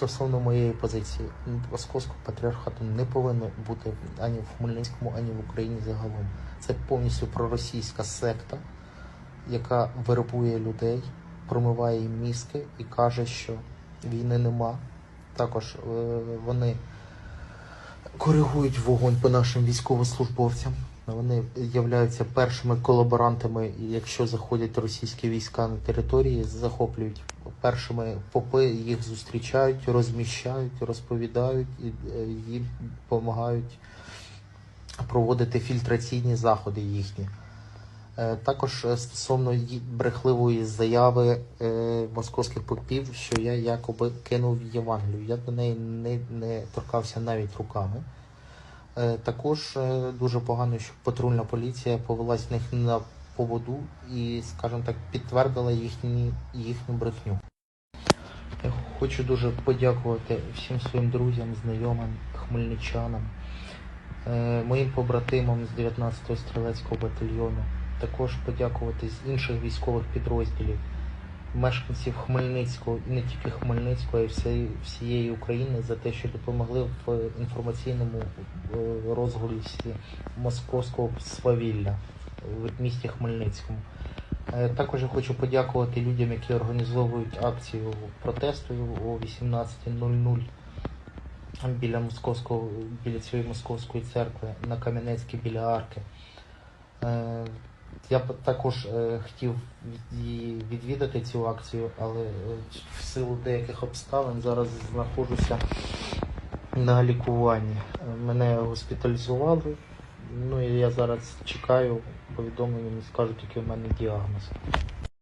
стосовно моєї позиції, московського патріархату не повинно бути ані в Хмельницькому, ані в Україні загалом. Це повністю проросійська секта, яка вербує людей, промиває їм мізки і каже, що війни нема. Також е, вони коригують вогонь по нашим військовослужбовцям. Вони являються першими колаборантами, якщо заходять російські війська на території, захоплюють першими попи, їх зустрічають, розміщають, розповідають і е, їм допомагають проводити фільтраційні заходи їхні. Е, Також е, стосовно брехливої заяви московських попів, що я якоби кинув Євангелію. Я до неї не, не торкався навіть руками. Також дуже погано, що патрульна поліція повелась в них на поводу і, скажімо так, підтвердила їхні, їхню брехню. Хочу дуже подякувати всім своїм друзям, знайомим, хмельничанам, е, моїм побратимам з 19-го стрілецького батальйону. Також подякувати з інших військових підрозділів, мешканців Хмельницького і не тільки Хмельницького, а й всієї, України за те, що допомогли в інформаційному е, розголосі московського свавілля в місті Хмельницькому. Е, Також я хочу подякувати людям, які організовують акцію протесту о 18.00 біля московського, біля цієї московської церкви на Кам'янецькій біля арки. Е, Я також е, хотів відвідати цю акцію, але в силу деяких обставин зараз знаходжуся на лікуванні. Мене госпіталізували. Ну і я зараз чекаю повідомлення, мені скажуть, який у мене діагноз.